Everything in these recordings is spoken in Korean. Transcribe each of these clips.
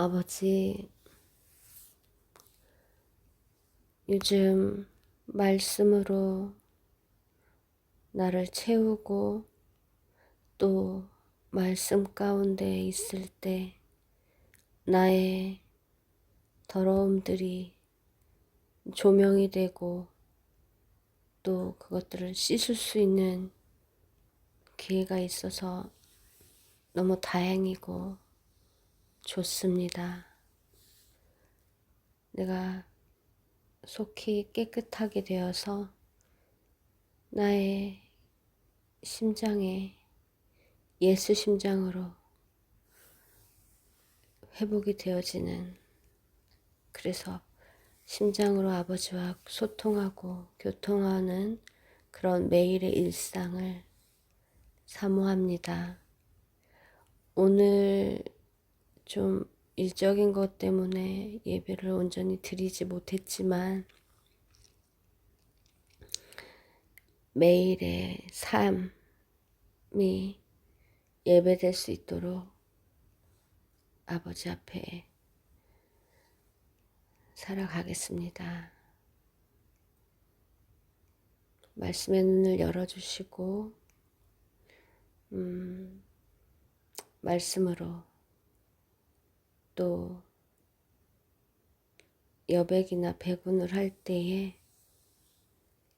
아버지, 요즘 말씀으로 나를 채우고 또 말씀 가운데 있을 때 나의 더러움들이 조명이 되고 또 그것들을 씻을 수 있는 기회가 있어서 너무 다행이고 좋습니다. 내가 속히 깨끗하게 되어서 나의 심장에 예수 심장으로 회복이 되어지는 그래서 심장으로 아버지와 소통하고 교통하는 그런 매일의 일상을 사모합니다. 오늘 좀 일적인 것 때문에 예배를 온전히 드리지 못했지만 매일의 삶이 예배될 수 있도록 아버지 앞에 살아가겠습니다. 말씀의 눈을 열어주시고, 음, 말씀으로 또 여백이나 배분을 할 때에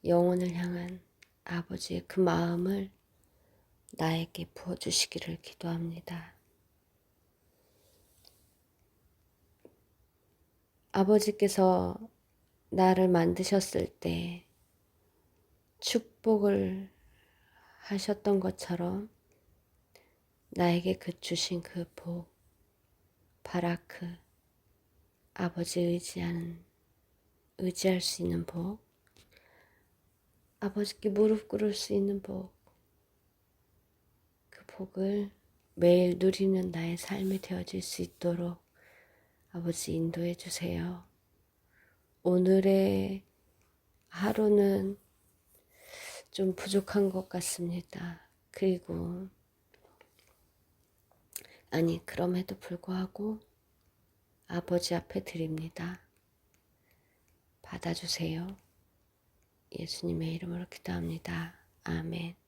영혼을 향한 아버지의 그 마음을 나에게 부어주시기를 기도합니다. 아버지께서 나를 만드셨을 때 축복을 하셨던 것처럼 나에게 그 주신 그 복, 바라크, 아버지 의지하는, 의지할 수 있는 복, 아버지께 무릎 꿇을 수 있는 복, 그 복을 매일 누리는 나의 삶이 되어질 수 있도록 아버지 인도해 주세요. 오늘의 하루는 좀 부족한 것 같습니다. 그리고 아니 그럼에도 불구하고 아버지 앞에 드립니다. 받아주세요. 예수님의 이름으로 기도합니다. 아멘.